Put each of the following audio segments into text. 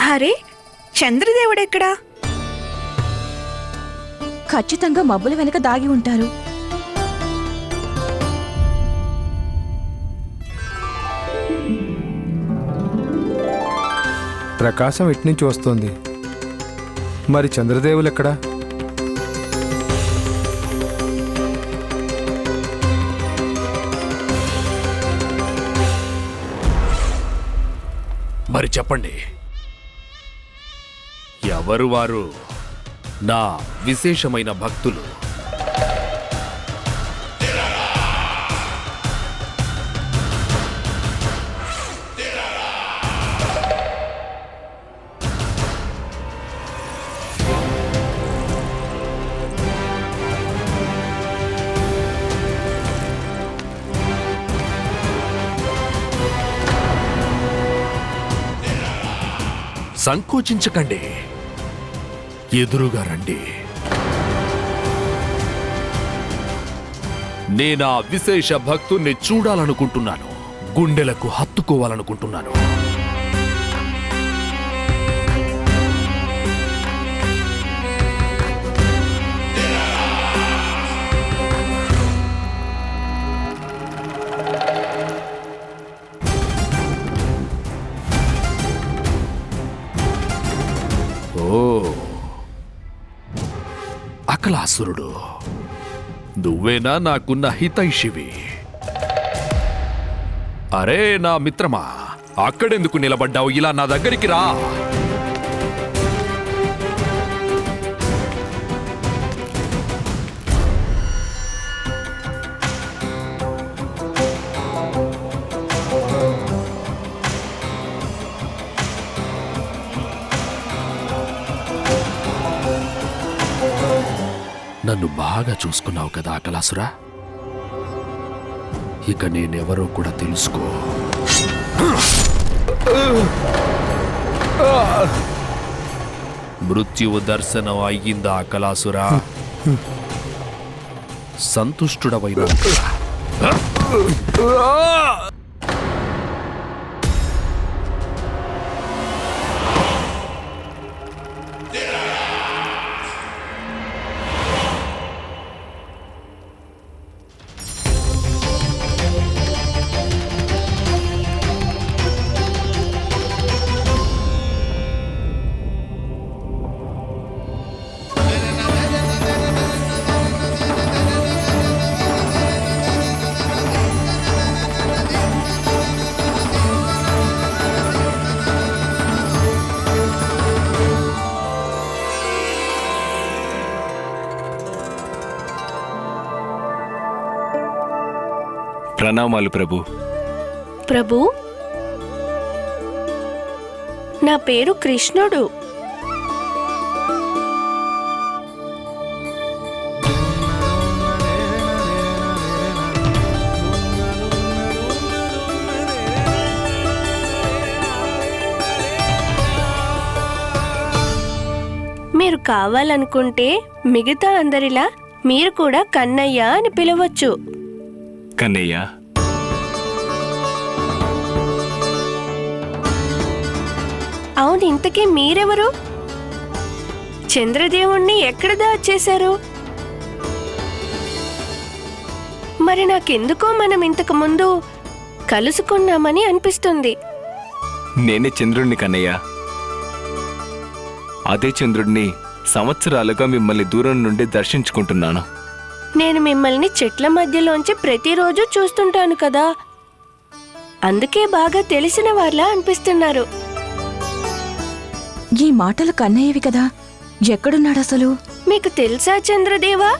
అరే చంద్రదేవుడెక్కడా? ఖచ్చితంగా మబ్బుల వెనక దాగి ఉంటారు. ప్రకాశం ఎట్నుంచి వస్తోంది. మరి చంద్రదేవులు ఎక్కడా చెప్పండి. ఎవరు వారు నా విశేషమైన భక్తులు? సంకోచించకండి. ఎదురుగా రండి. నేనా విశేష భక్తుణ్ణి చూడాలనుకుంటున్నాను. గుండెలకు హత్తుకోవాలనుకుంటున్నాను. అసురుడు నువ్వేనా నాకున్న హితైషివి? అరే నా మిత్రమా అక్కడెందుకు నిలబడ్డావు? ఇలా నా దగ్గరికి రా. నన్ను బాగా చూసుకున్నావు కదా అకలాసురా ఇక నేనెవరో కూడా తెలుసుకో. మృత్యువు దర్శనం అయ్యిందా అకలాసురా సంతుష్టుడవైన ప్రణామాలు ప్రభు. ప్రభు నా పేరు కృష్ణుడు. మీరు కావాలనుకుంటే మిగతా అందరిలా మీరు కూడా కన్నయ్య అని పిలవచ్చు. కన్నయ్య అవును ఇంతకీ మీరెవరు? చంద్రదేవుణ్ణి ఎక్కడ దాచేశారు మరి నాకెందుకో మనం ఇంతకు ముందు కలుసుకున్నామని అనిపిస్తుంది. నేనే చంద్రుడిని కన్నయ్య. అదే చంద్రుడిని సంవత్సరాలుగా మిమ్మల్ని దూరం నుండి దర్శించుకుంటున్నాను. నేను మిమ్మల్ని చెట్ల మధ్యలోంచి ప్రతిరోజు చూస్తుంటాను కదా. అందుకే బాగా తెలిసిన వాళ్ళ అనిపిస్తున్నారు. ఈ మాటలు కన్నయ్యవి కదా. ఎక్కడున్నాడు అసలు? మీకు తెలుసా చంద్రదేవా?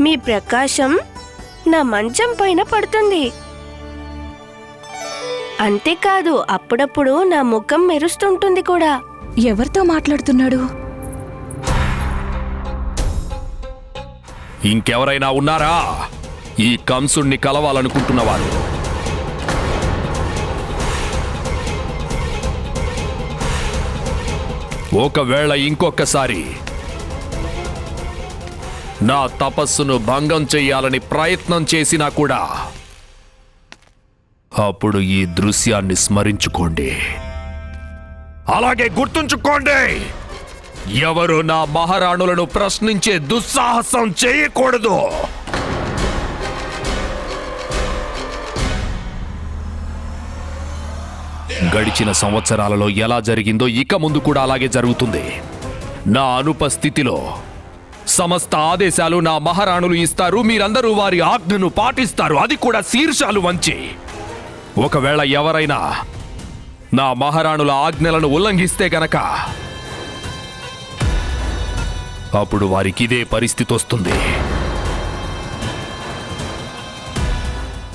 మీ ప్రకాశం నా మంచం పైన పడుతుంది. అంతేకాదు అప్పుడప్పుడు నా ముఖం మెరుస్తుంటుంది కూడా. ఎవరితో మాట్లాడుతున్నాడు? ఇంకెవరైనా ఉన్నారా? ఈ కంసుణ్ణి కలవాలనుకుంటున్నవారు. ఒకవేళ ఇంకొకసారి నా తపస్సును భంగం చెయ్యాలని ప్రయత్నం చేసినా కూడా అప్పుడు ఈ దృశ్యాన్ని స్మరించుకోండి. అలాగే గుర్తుంచుకోండి ఎవరు నా మహారాణులను ప్రశ్నించే దుస్సాహసం చేయకూడదు. గడిచిన సంవత్సరాలలో ఎలా జరిగిందో ఇక ముందు కూడా అలాగే జరుగుతుంది. నా అనుపస్థితిలో సమస్త ఆదేశాలు నా మహారాణులు ఇస్తారు మీరందరూ వారి ఆజ్ఞను పాటిస్తారు అది కూడా శీర్షాలు వంచి. ఒకవేళ ఎవరైనా నా మహారాణుల ఆజ్ఞలను ఉల్లంఘిస్తే గనక అప్పుడు వారికి ఇదే పరిస్థితి వస్తుంది.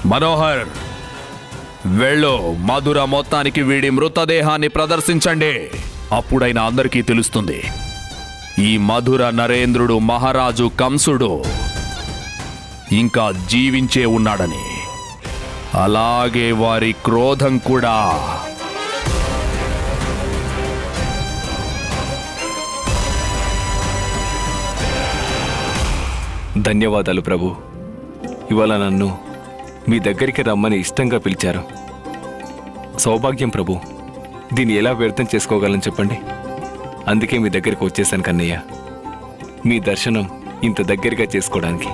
మనోహర్! వెళ్ళు. మధుర మొత్తానికి వీడి మృతదేహాన్ని ప్రదర్శించండి. అప్పుడైనా అందరికీ తెలుస్తుంది. ఈ మధుర నరేంద్రుడు మహారాజు కంసుడు ఇంకా జీవించే ఉన్నాడని. అలాగే వారి క్రోధం కూడా. ధన్యవాదాలు ప్రభు. ఇవాళ నన్ను మీ దగ్గరికి రమ్మని ఇష్టంగా పిలిచారు. సౌభాగ్యం ప్రభు. దీన్ని ఎలా వ్యర్థం చేసుకోగలను చెప్పండి. అందుకే మీ దగ్గరికి వచ్చేసాను కన్నయ్య. మీ దర్శనం ఇంత దగ్గరగా చేసుకోవడానికి.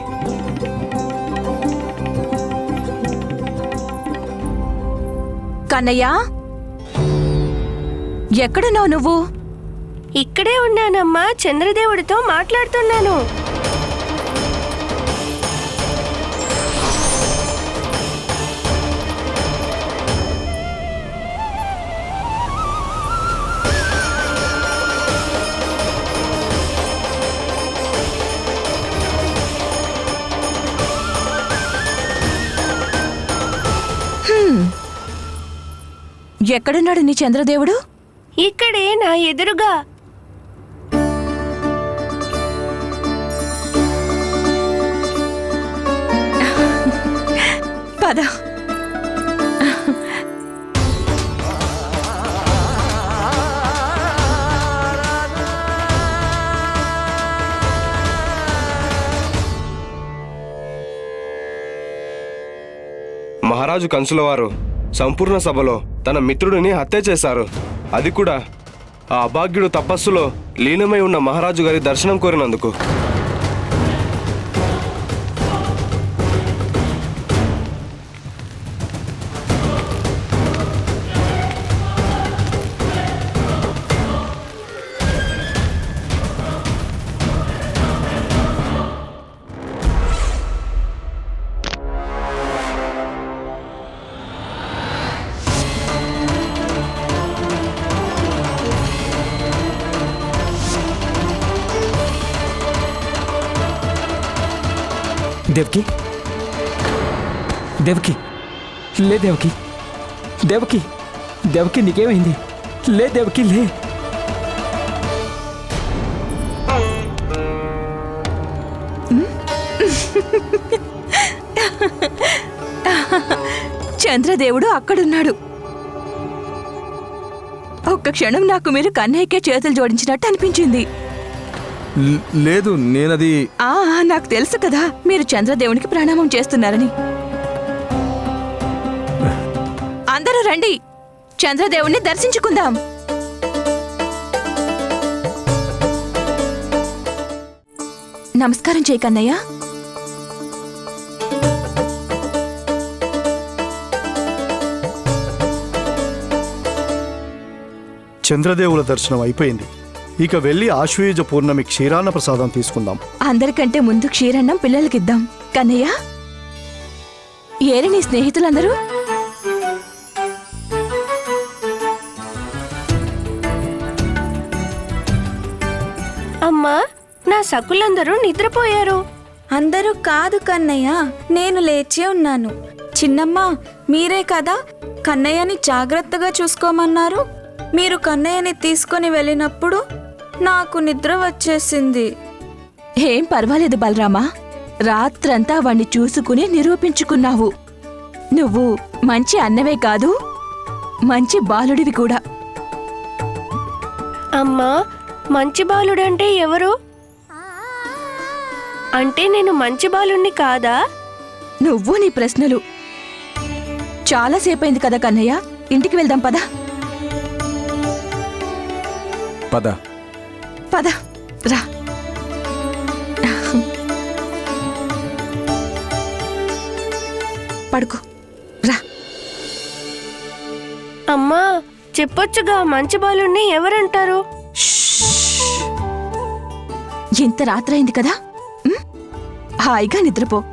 కన్నయ్య? ఎక్కడున్నావు నువ్వు? ఇక్కడే ఉన్నానమ్మా చంద్రదేవుడితో మాట్లాడుతున్నాను. ఎక్కడున్నాడు నీ చంద్రదేవుడు? ఇక్కడే నా ఎదురుగా. పద. మహారాజు కంసుల వారు సంపూర్ణ సభలో తన మిత్రుడిని హత్య చేశారు. అది కూడా ఆ అభాగ్యుడు తపస్సులో లీనమై ఉన్న మహారాజు గారి దర్శనం కోరినందుకు. దేవకి లే దేవకి దేవకి దేవకి నీకేమైంది? లే దేవకి లే. చంద్రదేవుడు అక్కడున్నాడు. ఒక్క క్షణం నాకు మీరు కన్నయ్యకే చేతులు జోడించినట్టు అనిపించింది. లేదు నేనది ఆ నాకు తెలుసు కదా మీరు చంద్రదేవునికి ప్రణామం చేస్తున్నారని. రండి. చంద్రదేవుణ్ణి దర్శించుకుందాం. నమస్కారం చేయి కన్నయ్య చంద్రదేవుల దర్శనం అయిపోయింది. ఇక వెళ్ళి ఆశ్వయుజ పూర్ణమి క్షీరాన్న ప్రసాదం తీసుకుందాం. అందరికంటే ముందు క్షీరన్నం పిల్లలకిద్దాం. కన్నయ్య ఏరి నీ స్నేహితులందరూ? సకులందరూ నిద్రపోయారు. అందరూ కాదు కన్నయ్య నేను లేచే ఉన్నాను. చిన్నమ్మ మీరే కదా కన్నయ్యని జాగ్రత్తగా చూసుకోమన్నారు? మీరు కన్నయ్యని తీసుకొని వెళ్ళినప్పుడు నాకు నిద్ర వచ్చేసింది. ఏం పర్వాలేదు బలరామా రాత్రంతా వాణ్ణి చూసుకుని నిరూపించుకున్నావు. నువ్వు మంచి అన్నవే కాదు మంచి బాలుడివి కూడా. అమ్మా మంచి బాలుడంటే ఎవరు? అంటే నేను మంచి బాలుణ్ణి కాదా? నువ్వు నీ ప్రశ్నలు. చాలా సేపైంది కదా కన్నయ్య. ఇంటికి వెళ్దాం పద. పద. పద రా. పడుకో రా. అమ్మా చెప్పొచ్చుగా మంచి బాలుణ్ణి ఎవరంటారు? ఇంత రాత్రైంది కదా? హాయిగా నిద్రపో.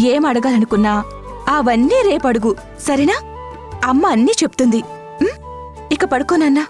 ఏం అడగాలనుకున్నా అవన్నీ రేపడుగు సరేనా? అమ్మ అన్నీ చెప్తుంది. ఇక పడుకోనన్నా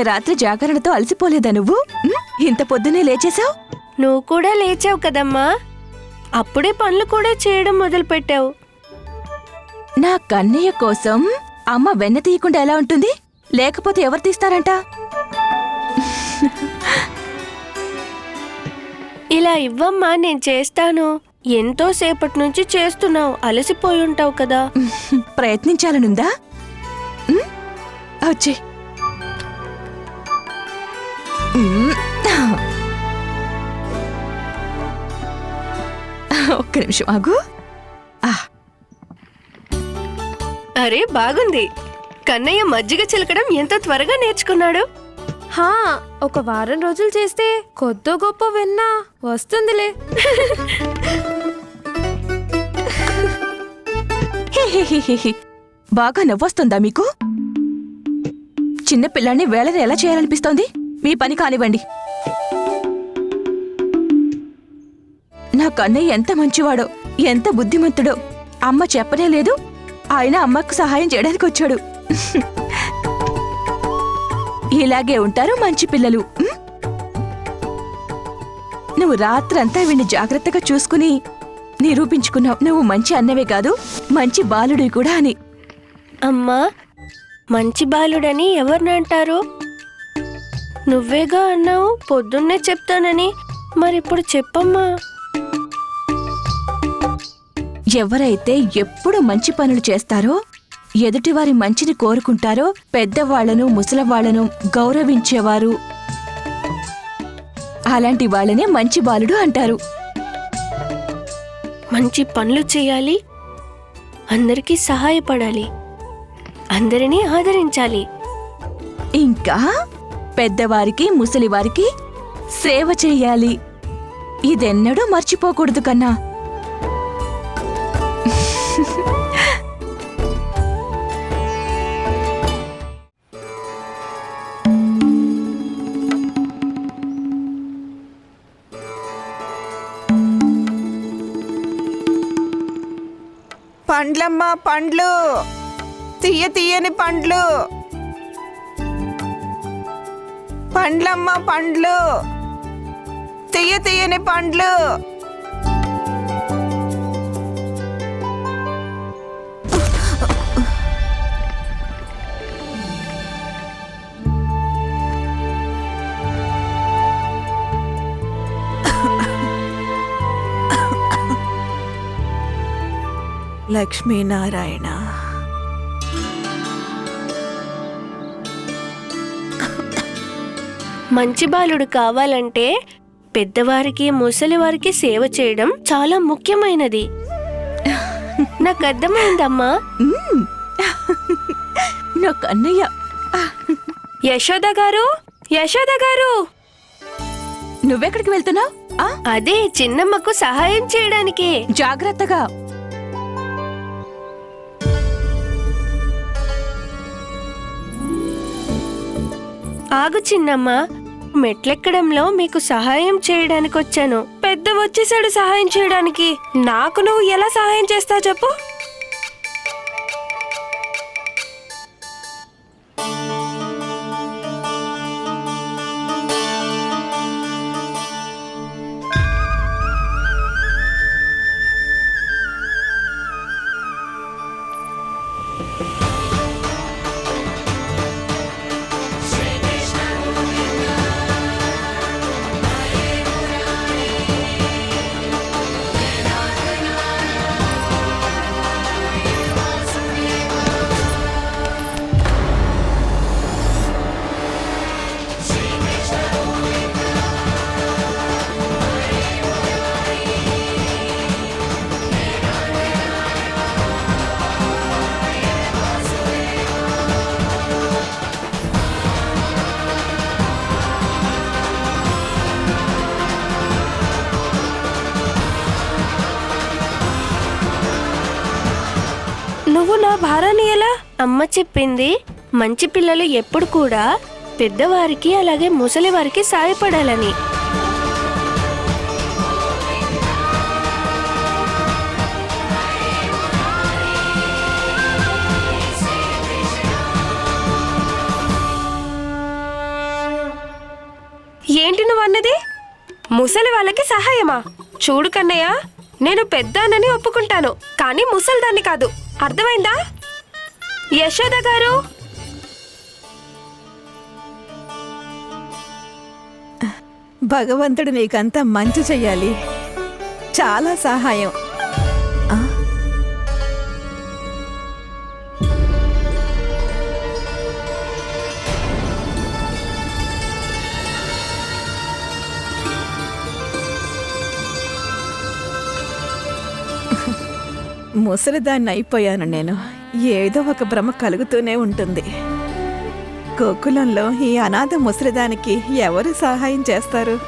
నిన్న రాత్రి జాగరణతో అలసిపోలేదా నువ్వు? ఇంత పొద్దునే లేచేశావు? నువ్వు కూడా లేచావు కదమ్మా. అప్పుడే పనులు కూడా చేయడం మొదలుపెట్టావు. నా కన్నయ్య కోసం అమ్మ వెన్న తీయకుండా ఎలా ఉంటుంది? లేకపోతే ఎవరు తీస్తారంట? ఇలా ఇవ్వమ్మా నేను చేస్తాను. ఎంతో సేపటి నుంచి చేస్తున్నావు అలసిపోయి ఉంటావు కదా. ప్రయత్నించాలనుందా? వచ్చే. ఒక్క నిమిషం ఆగు. అరే బాగుంది. కన్నయ్య మజ్జిగ చిలకడం ఎంత త్వరగా నేర్చుకున్నాడు? హా ఒక వారం రోజులు చేస్తే కొద్దో గొప్ప విన్నా. వస్తుందిలే. బాగా నవ్వొస్తుందా మీకు? చిన్న పిల్లాన్ని వేళని ఎలా చేయాలనిపిస్తోంది? మీ పని కానివ్వండి. నా కన్నయ్య ఎంత మంచివాడో ఎంత బుద్ధిమంతుడో అమ్మ చెప్పనే లేదు. ఆయన అమ్మకు సహాయం చేయడానికి వచ్చాడు. ఇలాగే ఉంటారు మంచి పిల్లలు. నువ్వు రాత్రంతా వీణ్ణి జాగ్రత్తగా చూసుకుని నిరూపించుకున్నావు. నువ్వు మంచి అన్నవే కాదు మంచి బాలుడి కూడా అని. అమ్మా మంచి బాలుడని ఎవరినంటారు నువ్వేగా అన్నావు పొద్దున్నే చెప్తానని. మరిప్పుడు చెప్పమ్మా. ఎవరైతే ఎప్పుడు మంచి పనులు చేస్తారో ఎదుటివారి మంచిని కోరుకుంటారో పెద్దవాళ్ళను ముసలవాళ్ళను గౌరవించేవారు. అలాంటి వాళ్ళనే మంచి బాలుడు అంటారు. మంచి పనులు చేయాలి. అందరికీ సహాయపడాలి. అందరినీ ఆదరించాలి. ఇంకా పెద్దవారికి ముసలివారికి సేవ చెయ్యాలి ఇదెన్నడూ మర్చిపోకూడదు కన్నా. పండ్లమ్మ పండ్లు. తీయ తీయని పండ్లు. పండ్లమ్మ పండ్లు. తీయ తీయని పండ్లు. లక్ష్మీనారాయణ. మంచి బాలుడు కావాలంటే పెద్దవారికి ముసలివారికి సేవ చేయడం చాలా ముఖ్యమైనది. నాకు అర్థమైందమ్మా. మ్మ్. నా కన్నయ్య యశోద గారు యశోద గారు. నువ్వెక్కడికి వెళ్తున్నావు? అదే చిన్నమ్మకు సహాయం చేయడానికి. జాగ్రత్తగా. ఆగు చిన్నమ్మా మెట్లెక్కడంలో మీకు సహాయం చేయడానికి వచ్చాను పెద్ద వచ్చేసాడు సహాయం చేయడానికి. నాకు నువ్వు ఎలా సహాయం చేస్తావు చెప్పు. అమ్మ చెప్పింది మంచి పిల్లలు ఎప్పుడు కూడా పెద్దవారికి అలాగే ముసలి వారికి సాయపడాలని. ఏంటి నువ్వు అన్నది? ముసలి వాళ్ళకి సహాయమా? చూడు కన్నయ్య నేను పెద్దానని ఒప్పుకుంటాను కానీ ముసలిదాన్ని కాదు. అర్థమైందా? యశోద గారు? భగవంతుడు నీకంతా మంచి చెయ్యాలి. చాలా సహాయం. ముసలిదాన్ని అయిపోయాను నేను. ఏదో ఒక భ్రమ కలుగుతూనే ఉంటుంది. గోకులంలో ఈ అనాథ ముసలిదానికి ఎవరు సహాయం చేస్తారు?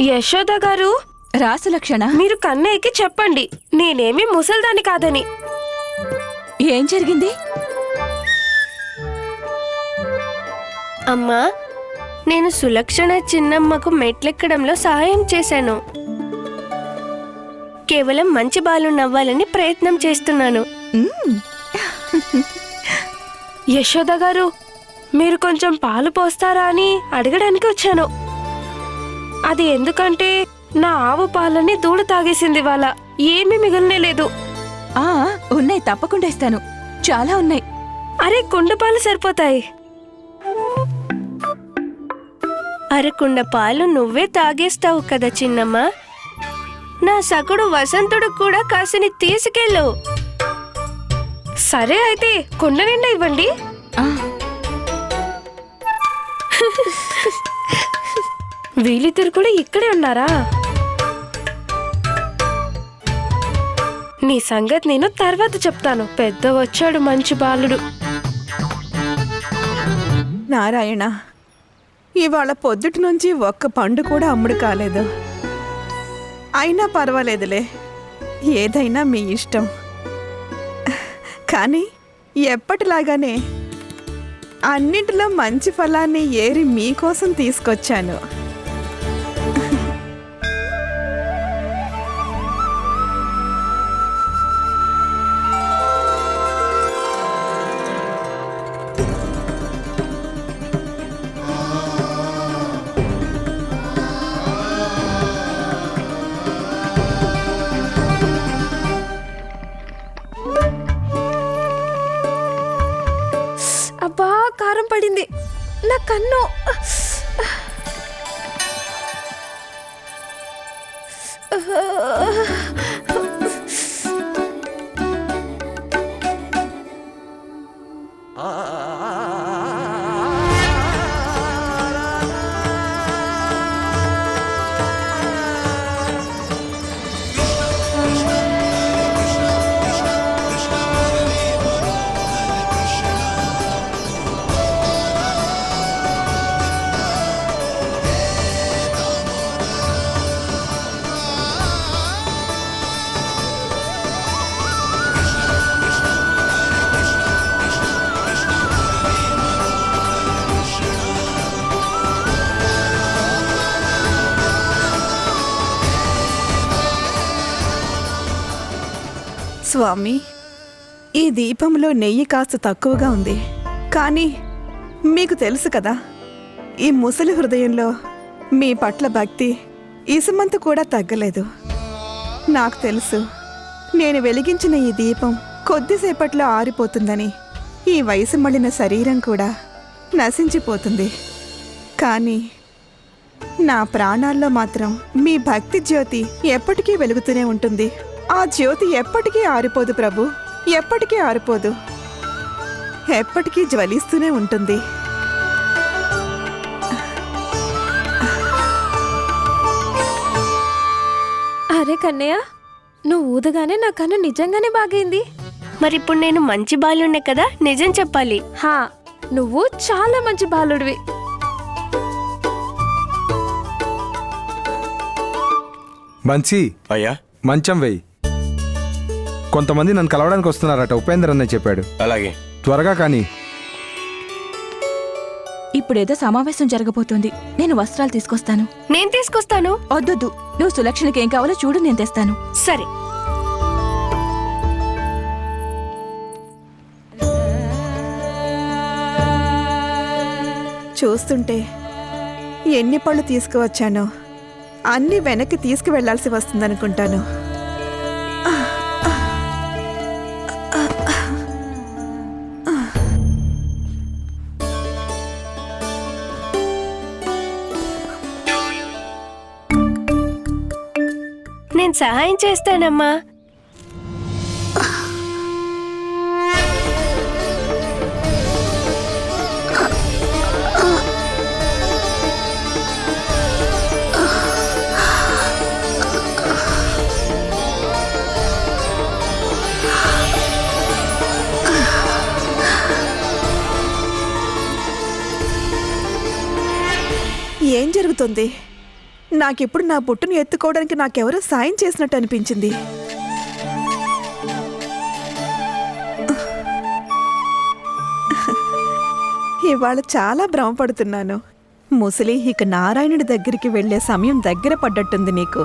యశోద గారు? రాసులక్షణ మీరు కన్నయ్యకి చెప్పండి. నేనేమి ముసల్దాన్ని కాదని. ఏం జరిగింది? అమ్మా నేను సులక్షణ చిన్నమ్మకు మెట్లెక్కడంలో సహాయం చేశాను. కేవలం మంచి బాలు నవ్వాలని ప్రయత్నం చేస్తున్నాను. యశోద గారు మీరు కొంచెం పాలు పోస్తారా అని అడగడానికి వచ్చాను. అది ఎందుకంటే నా ఆవు పాలని దూడ తాగేసింది వాళ్ళ ఏమీ మిగలనే లేదు. ఆ ఉన్నాయి తప్పకుండా ఇస్తాను. చాలా ఉన్నాయి. అరే కుండ పాలు సరిపోతాయి. అరే కుండ పాలు నువ్వే తాగేస్తావు కదా చిన్నమ్మ. నా సకుడు వసంతుడు కూడా కాసిని తీసుకెళ్ళు. సరే అయితే కొండ నిండా ఇవ్వండి. వీళ్ళిద్దరు కూడా ఇక్కడే ఉన్నారా? నీ సంగతి నేను తర్వాత చెప్తాను. పెద్ద వచ్చాడు మంచి బాలుడు. నారాయణ ఇవాళ పొద్దుటి నుంచి ఒక్క పండు కూడా అమ్ముడు కాలేదు. అయినా పర్వాలేదులే. ఏదైనా మీ ఇష్టం. కానీ ఎప్పటిలాగానే అన్నింటిలో మంచి ఫలాన్ని ఏరి మీకోసం తీసుకొచ్చాను. నా స్వామి ఈ దీపంలో నెయ్యి కాస్త తక్కువగా ఉంది. కానీ మీకు తెలుసు కదా ఈ ముసలి హృదయంలో మీ పట్ల భక్తి ఇసుమంత కూడా తగ్గలేదు. నాకు తెలుసు నేను వెలిగించిన ఈ దీపం కొద్దిసేపట్లో ఆరిపోతుందని ఈ వయసు మళ్ళిన శరీరం కూడా నశించిపోతుంది. కానీ నా ప్రాణాల్లో మాత్రం మీ భక్తి జ్యోతి ఎప్పటికీ వెలుగుతూనే ఉంటుంది. ఆ జ్యోతి ఎప్పటికీ ఆరిపోదు ప్రభు. ఎప్పటికీ ఆరిపోదు. ఎప్పటికీ జ్వలిస్తూనే ఉంటుంది. అరే కన్నయ్య నువ్వు ఊదగానే నా కన్ను నిజంగానే బాగైంది. మరిప్పుడు నేను మంచి బాలుండే కదా నిజం చెప్పాలి. హా నువ్వు చాలా మంచి బాలుడివి. బంచి అయ్యా. మంచం వెయ్యి కొంతమంది నన్ను కలవడానికి వస్తున్నారట ఉపేందర్ అన్నయ్య చెప్పాడు. అలాగే. త్వరగా కానీ. ఇప్పుడేదో సమావేశం జరగబోతోంది. నేను వస్త్రాలు తీసుకొస్తాను. నేను తీసుకొస్తాను? వద్దొద్దు. నువ్వు సులక్షణకి ఏం కావాలో చూడు నేను తెస్తాను. సరే. చూస్తుంటే ఎన్ని పళ్ళు తీసుకువచ్చానో అన్ని వెనక్కి తీసుకువెళ్ళాల్సి వస్తుందనుకుంటాను. నేను సహాయం చేస్తానమ్మా. ఏం జరుగుతుంది? నాకిప్పుడు నా బొట్టును ఎత్తుకోవడానికి నాకెవరో సాయం చేసినట్టు అనిపించింది. ఇవాళ చాలా భ్రమపడుతున్నాను. ముసలి ఇక నారాయణుడి దగ్గరికి వెళ్ళే సమయం దగ్గర పడ్డట్టుంది నీకు.